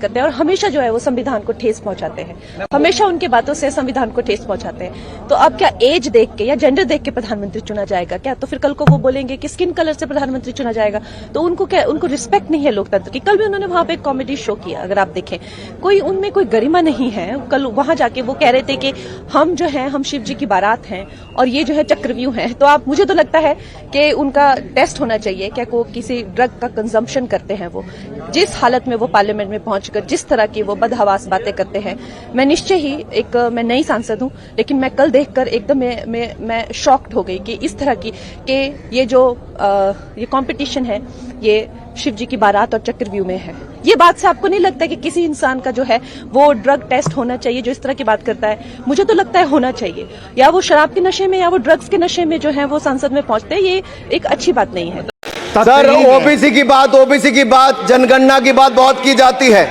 करते हैं और हमेशा जो है वो संविधान को ठेस पहुंचाते हैं। हमेशा उनके बातों से संविधान को ठेस पहुंचाते हैं। तो अब क्या एज देख के या जेंडर देख के प्रधानमंत्री चुना जाएगा क्या? तो फिर कल को वो बोलेंगे कि स्किन कलर से प्रधानमंत्री चुना जाएगा। तो उनको क्या, उनको रिस्पेक्ट नहीं है लोकतंत्र की। कल भी उन्होंने वहाँ पे एक कॉमेडी शो किया, अगर आप देखें। कोई उनमें कोई गरिमा नहीं है। कल वहाँ जाके वो कह रहे थे कि हम जो है, हम शिव जी की बारात हैं और ये जो है चक्रव्यूह है। तो आप, मुझे तो लगता है कि उनका टेस्ट होना चाहिए क्या वो किसी ड्रग का कंजम्पशन करते हैं वो। जिस हालत में वो पार्लियामेंट में पहुंचकर जिस तरह की वो बदहवास बातें करते हैं। मैं निश्चय ही एक मैं नई सांसद हूँ लेकिन मैं कल देखकर एकदम मैं मैं, मैं शॉक्ड हो गई कि इस तरह की कि ये जो अ, ये कंपटीशन है ये शिव जी की बारात और चक्रव्यूह में है। ये बात से आपको नहीं लगता कि किसी इंसान का जो है वो ड्रग टेस्ट होना चाहिए जो इस तरह की बात करता है? मुझे तो लगता है होना चाहिए। या वो शराब के नशे में या वो ड्रग्स के नशे में जो है वो संसद में पहुँचते हैं ये एक अच्छी बात नहीं है। सर ओबीसी की बात ओबीसी की बात जनगणना की बात बहुत की जाती है।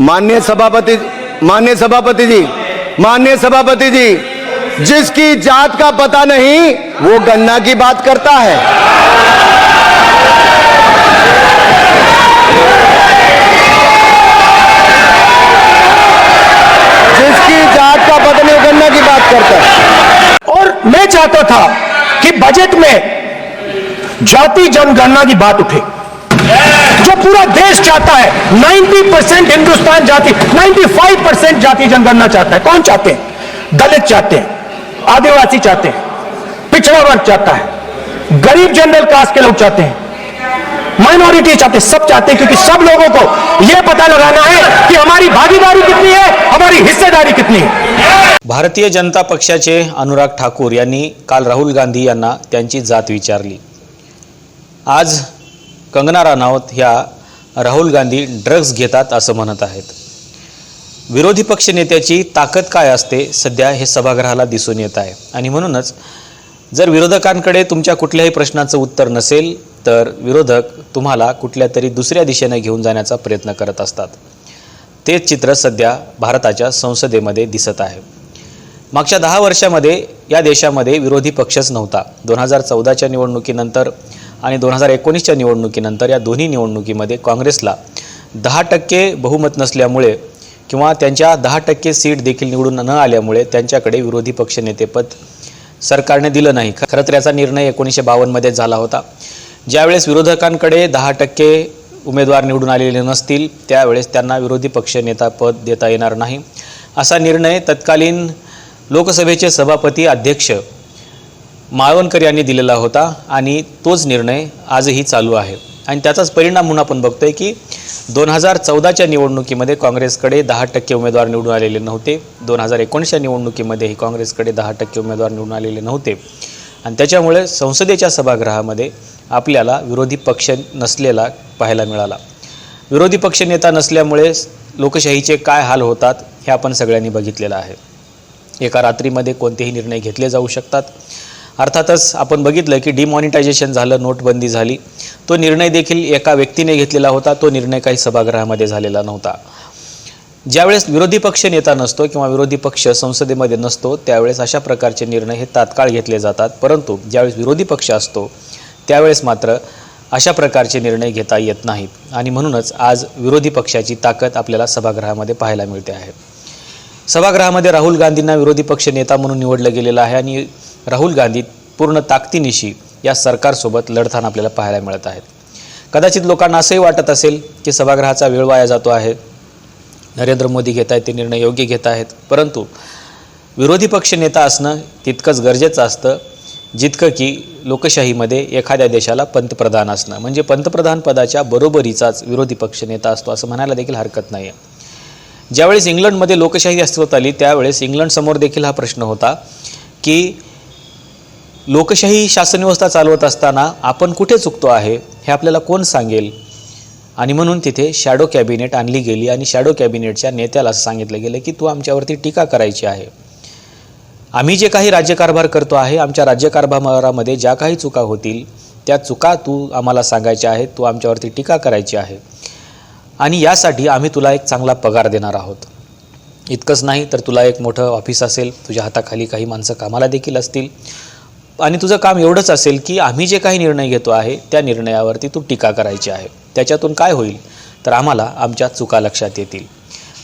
माननीय सभापति माननीय सभापति जी माननीय सभापति जी जिसकी जात का पता नहीं वो गन्ना की बात करता है। जिसकी जात का पता नहीं वो गन्ना की बात करता है। और मैं चाहता था कि बजट में जाति जनगणना की बात उठे। जो पूरा देश चाहता है 90 परसेंट हिंदुस्तान जाति 95 परसेंट जाति जनगणना चाहता है। कौन चाहते हैं? दलित चाहते हैं, आदिवासी चाहते हैं, पिछड़ा वर्ग चाहता है, गरीब जनरल कास्ट के लोग चाहते हैं माइनॉरिटी चाहते सब चाहते हैं, क्योंकि सब लोगों को यह पता लगाना है कि हमारी भागीदारी कितनी है, हमारी हिस्सेदारी कितनी है। भारतीय जनता पक्षाचे अनुराग ठाकूर यांनी काल राहुल गांधी यांना त्यांची जात विचारली. आज कंगना राणावत ह्या राहुल गांधी ड्रग्ज घेतात असं म्हणत आहेत. विरोधी पक्ष नेत्याची ताकद काय असते सध्या हे सभागृहाला दिसून येत आहे. आणि म्हणूनच जर विरोधकांकडे तुमच्या कुठल्याही प्रश्नाचं उत्तर नसेल तर विरोधक तुम्हाला कुठल्या तरी दुसऱ्या दिशेने घेऊन जाण्याचा प्रयत्न करत असतात. तेच चित्र सध्या भारताच्या संसदेमध्ये दिसत आहे. मागच्या दहा वर्षामध्ये या देशामध्ये विरोधी पक्षच नव्हता. दोन हजार चौदाच्या निवडणुकीनंतर आणि दोन हजार एकोणीसच्या निवडणुकीनंतर या दोन्ही निवडणुकीमध्ये काँग्रेसला दहा टक्के बहुमत नसल्यामुळे किंवा त्यांच्या दहा टक्के सीट देखील निवडून न आल्यामुळे त्यांच्याकडे विरोधी पक्षनेतेपद सरकारने दिलं नाही. खरं तर याचा निर्णय एकोणीसशे बावन्नमध्ये झाला होता. ज्यावेळेस विरोधकांकडे दहा टक्के उमेदवार निवडून आलेले नसतील त्यावेळेस त्यांना विरोधी पक्षनेता पद देता येणार नाही. असा निर्णय तत्कालीन लोकसभेचे सभापती अध्यक्ष माळवणकर यांनी दिलेला होता आणि तोच निर्णय आजही चालू आहे. आणि त्याचाच परिणाम म्हणून आपण बघतोय की दोन हजार चौदाच्या निवडणुकीमध्ये काँग्रेसकडे दहा टक्के उमेदवार निवडून आलेले नव्हते. दोन हजार एकोणीसच्या निवडणुकीमध्येही काँग्रेसकडे दहा टक्के उमेदवार निवडून आलेले नव्हते. आणि त्याच्यामुळे संसदेच्या सभागृहामध्ये आपल्याला विरोधी पक्ष नसलेला पाहायला मिळाला. विरोधी पक्ष नेता नसल्यामुळे लोकशाहीचे काय हाल होतात हे आपण सगळ्यांनी बघितलेलं आहे. एका रात्रीमध्ये कोणतेही निर्णय घेतले जाऊ शकतात. अर्थातच आपण बघितलं की डिमॉनिटायझेशन झालं नोटबंदी झाली. तो निर्णय देखील एका व्यक्तीने घेतलेला होता. तो निर्णय काही सभागृहामध्ये झालेला नव्हता. ज्यावेळेस विरोधी पक्ष नेता नसतो किंवा विरोधी पक्ष संसदेमध्ये नसतो त्यावेळेस अशा प्रकारचे निर्णय हे तात्काळ घेतले जातात. परंतु ज्यावेळेस विरोधी पक्ष असतो त्यावेळेस मात्र अशा प्रकारचे निर्णय घेता येत नाहीत. आणि म्हणूनच आज विरोधी पक्षाची ताकद आपल्याला सभागृहामध्ये पाहायला मिळते आहे. सभागृहामध्ये राहुल गांधींना विरोधी पक्ष नेता म्हणून निवडलं गेलेलं आहे आणि राहुल गांधी पूर्ण ताकदीनिशी या सरकारसोबत लढताना आपल्याला पाहायला मिळत आहेत. कदाचित लोकांना असंही वाटत असेल की सभागृहाचा वेळ वाया जातो आहे. नरेंद्र मोदी घेत आहेत ते निर्णय योग्य घेत आहेत. परंतु विरोधी पक्ष नेता असणं तितकंच गरजेचं असतं जितकं की लोकशाहीमध्ये एखाद्या देशाला पंतप्रधान असणं. म्हणजे पंतप्रधान पदाच्या बरोबरीचाच विरोधी पक्ष नेता असतो असं म्हणायला देखील हरकत नाही आहे ज्यावेळेस इंग्लंडमध्ये लोकशाही अस्तित्वात आली त्यावेळेस इंग्लंडसमोर देखील हा प्रश्न होता की लोकशाही शासनव्यवस्था चालवत असताना आपण कुठे चुकतो आहे हे आपल्याला कोण सांगेल? आणि म्हणून तिथे शॅडो कॅबिनेट आणली गेली आणि शॅडो कॅबिनेटच्या नेत्याला असं सांगितलं गेलं की तू आमच्यावरती टीका करायची आहे. आम्ही जे काही राज्यकारभार करतो आहे आमच्या राज्यकारभारामध्ये ज्या काही चुका होतील त्या चुका तू आम्हाला सांगायच्या आहेत तू आमच्यावरती टीका करायची आहे. आणि यासाठी आम्ही तुला एक चांगला पगार देणार आहोत. इतकंच नाही तर तुला एक मोठं ऑफिस असेल तुझ्या हाताखाली काही माणसं कामाला देखील असतील. आणि तुझं काम एवढंच असेल की आम्ही जे काही निर्णय घेतो आहे त्या निर्णयावरती तू टीका करायची आहे. त्याच्यातून काय होईल? तर आम्हाला आमच्या चुका लक्षात येतील.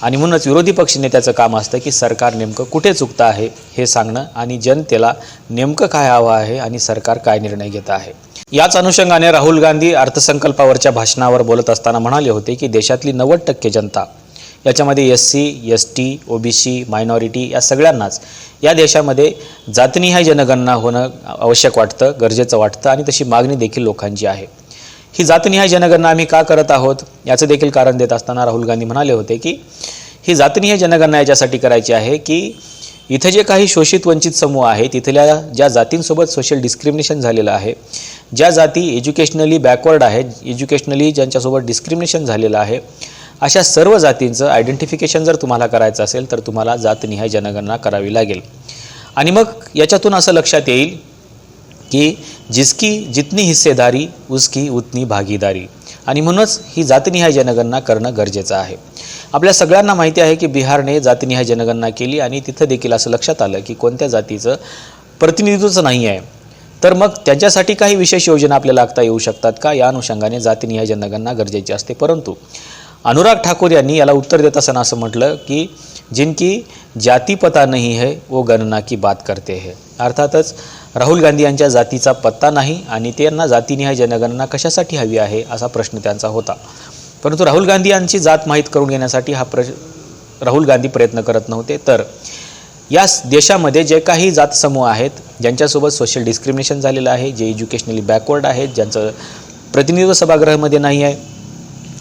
आणि म्हणूनच विरोधी पक्षनेत्याचं काम असतं की सरकार नेमकं कुठे चुकतं आहे हे सांगणं आणि जनतेला नेमकं काय हवं आहे आणि सरकार काय निर्णय घेत आहे. याच अनुषंगाने राहुल गांधी अर्थसंकल्पावरच्या भाषणावर बोलत असताना म्हणाले होते की देशातली नव्वद टक्के जनता याच्यामध्ये S C S T O B C minority या सगळ्यांनाच या देशामध्ये जातनिहाय जनगणना होणं आवश्यक वाटतं गरजेचं वाटतं आणि तशी मागणी देखील लोकांची आहे. ही जातनिहाय जनगणना आम्ही का करत आहोत याचं देखील कारण देत असताना राहुल गांधी म्हणाले होते की ही जातनिहाय जनगणना याच्यासाठी करायची आहे की इथं जे काही शोषित वंचित समूह आहेत इथल्या ज्या जातींसोबत सोशल डिस्क्रिमिनेशन झालेलं आहे ज्या जाती एज्युकेशनली बॅकवर्ड आहेत एज्युकेशनली ज्यांच्यासोबत डिस्क्रिमिनेशन झालेलं आहे अशा सर्व जातींचं आयडेंटिफिकेशन जर तुम्हाला करायचं असेल तर तुम्हाला जातनिहाय जनगणना करावी लागेल. आणि मग याच्यातून असं लक्षात येईल की जिसकी जितनी हिस्सेदारी उसकी उतनी भागीदारी. आणि म्हणूनच ही जातनिहाय जनगणना करणं गरजेचं आहे. आपल्या सगळ्यांना माहिती आहे की बिहारने जातनिहाय जनगणना केली आणि तिथं देखील असं लक्षात आलं की कोणत्या जातीचं प्रतिनिधित्वच नाही आहे. तर मग त्याच्यासाठी काही विशेष योजना आपल्याला आखता येऊ शकतात का? या अनुषंगाने जातीनिहाय जनगणना गरजेची असते. परंतु अनुराग ठाकूर यांनी याला उत्तर देत असताना असं म्हटलं की जिनकी जाती पता नाही है वो गणना की बात करते है. अर्थातच राहुल गांधी यांच्या जातीचा पत्ता नाही आणि त्यांना जातीनिहाय जनगणना कशासाठी हवी आहे असा प्रश्न त्यांचा होता. परंतु राहुल गांधी यांची जात माहीत करून घेण्यासाठी हा प्र राहुल गांधी प्रयत्न करत नव्हते. तर या देशामध्ये जे काही जात समूह आहेत ज्यांच्यासोबत सोशल डिस्क्रिमिनेशन झालेलं आहे जे एज्युकेशनली बॅकवर्ड आहेत ज्यांचं प्रतिनिधित्व सभागृहामध्ये नाही आहे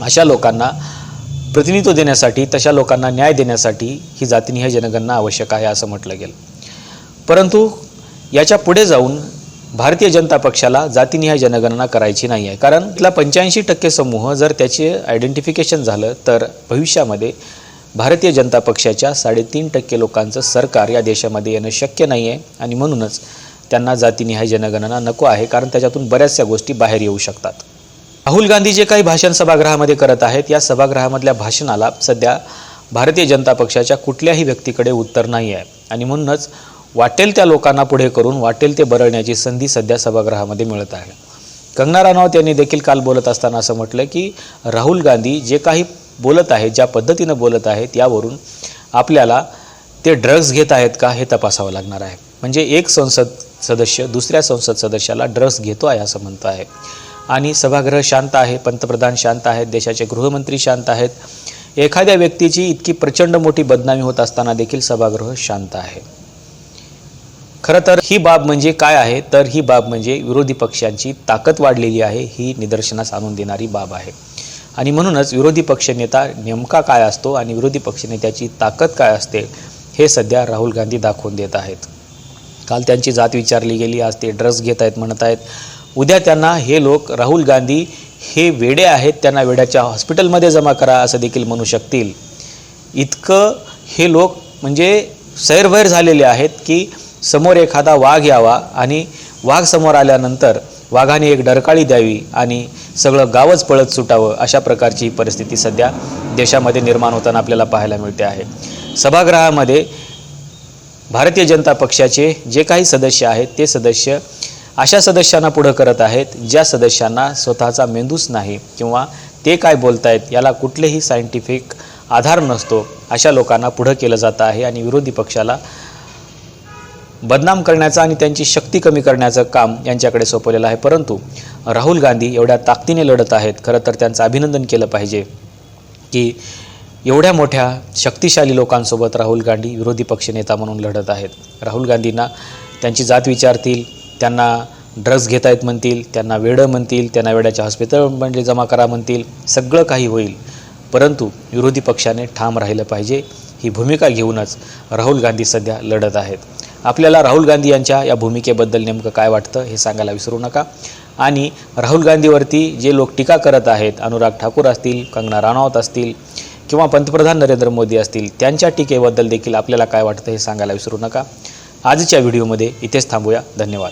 अशा लोकांना प्रतिनिधित्व देण्यासाठी तशा लोकांना न्याय देण्यासाठी ही जातीनिहाय जनगणना आवश्यक आहे असं म्हटलं गेलं. परंतु याच्यापुढे जाऊन भारतीय जनता पक्षाला जातीनिहाय जनगणना करायची नाही आहे. कारण तिथला पंच्याऐंशी टक्के समूह जर त्याचे आयडेंटिफिकेशन झालं तर भविष्यामध्ये भारतीय जनता पक्षाच्या साडेतीन टक्के लोकांचं सरकार या देशामध्ये येणं शक्य नाही आहे. आणि म्हणूनच त्यांना जातीनिहाय जनगणना नको आहे कारण त्याच्यातून बऱ्याचशा गोष्टी बाहेर येऊ शकतात. राहुल गांधी जे काही भाषण सभागृहामध्ये करत आहेत या सभागृहामधल्या भाषणाला सध्या भारतीय जनता पक्षाच्या कुठल्याही व्यक्तीकडे उत्तर नाही आहे. आणि म्हणूनच वाटेल त्या लोकांना पुढे करून वाटेल ते बरळण्याची संधी सध्या सभागृहामध्ये मिळत आहे. कंगना राणावत यांनी देखील काल बोलत असताना असं म्हटलं की राहुल गांधी जे काही बोलत आहेत ज्या पद्धतीनं बोलत आहेत यावरून आपल्याला ते ड्रग्ज घेत आहेत का हे तपासावं लागणार आहे. म्हणजे एक संसद सदस्य दुसऱ्या संसद सदस्याला ड्रग्ज घेतो आहे असं म्हणतं आहे. आणि सभागृह शांत आहे पंतप्रधान शांत आहेत देशाचे गृहमंत्री शांत आहेत. एखाद्या व्यक्तीची इतकी प्रचंड मोठी बदनामी होत असताना देखील सभागृह शांत आहे. खरं तर ही बाब म्हणजे काय आहे? तर ही बाब म्हणजे विरोधी पक्षांची ताकद वाढलेली आहे ही निदर्शनास आणून देणारी बाब आहे. आणि म्हणूनच विरोधी पक्षनेता नेमका काय असतो आणि विरोधी पक्षनेत्याची ताकद काय असते हे सध्या राहुल गांधी दाखवून देत आहेत. काल त्यांची जात विचारली गेली आज ते ड्रग्ज घेत आहेत म्हणत आहेत. उद्या त्यांना हे लोक राहुल गांधी हे वेडे आहेत त्यांना वेड्याच्या हॉस्पिटलमध्ये जमा करा असं देखील म्हणू शकतील. इतकं हे लोक म्हणजे सैरभैर झालेले आहेत की समोर एखादा वाघ यावा आणि वाघ समोर आल्यानंतर वाघाने एक डरकाळी द्यावी आणि सगळं गावच पळत सुटावं अशा प्रकारची ही परिस्थिती सध्या देशामध्ये निर्माण होताना आपल्याला पाहायला मिळते आहे. सभागृहामध्ये भारतीय जनता पक्षाचे जे काही सदस्य आहेत ते सदस्य अशा सदस्यांना पुढं करत आहेत ज्या सदस्यांना स्वतःचा मेंदूच नाही किंवा ते काय बोलतायत याला कुठलेही सायंटिफिक आधार नसतो अशा लोकांना पुढं केलं जातं आहे आणि विरोधी पक्षाला बदनाम करण्याचं आणि त्यांची शक्ती कमी करण्याचं काम यांच्याकडे सोपवलेलं आहे. परंतु राहुल गांधी एवढ्या ताकदीने लढत आहेत खरं तर त्यांचं अभिनंदन केलं पाहिजे की एवढ्या मोठ्या शक्तिशाली लोकांसोबत राहुल गांधी विरोधी पक्षनेता म्हणून लढत आहेत. राहुल गांधींना त्यांची जात विचारतील त्यांना ड्रग्ज घेत आहेत म्हणतील त्यांना वेडं म्हणतील त्यांना वेड्याच्या हॉस्पिटलमध्ये म्हणजे जमा करा म्हणतील सगळं काही होईल. परंतु विरोधी पक्षाने ठाम राहिलं पाहिजे ही भूमिका घेऊनच राहुल गांधी सध्या लढत आहेत. आपल्याला राहुल गांधी यांच्या या भूमिकेबद्दल नेमकं काय वाटतं हे सांगायला विसरू नका. आणि राहुल गांधीवरती जे लोक टीका करत आहेत अनुराग ठाकूर असतील कंगना राणावत असतील किंवा पंतप्रधान नरेंद्र मोदी असतील त्यांच्या टीकेबद्दल देखील आपल्याला काय वाटतं हे सांगायला विसरू नका. आजच्या व्हिडिओमध्ये इथेच थांबूया. धन्यवाद.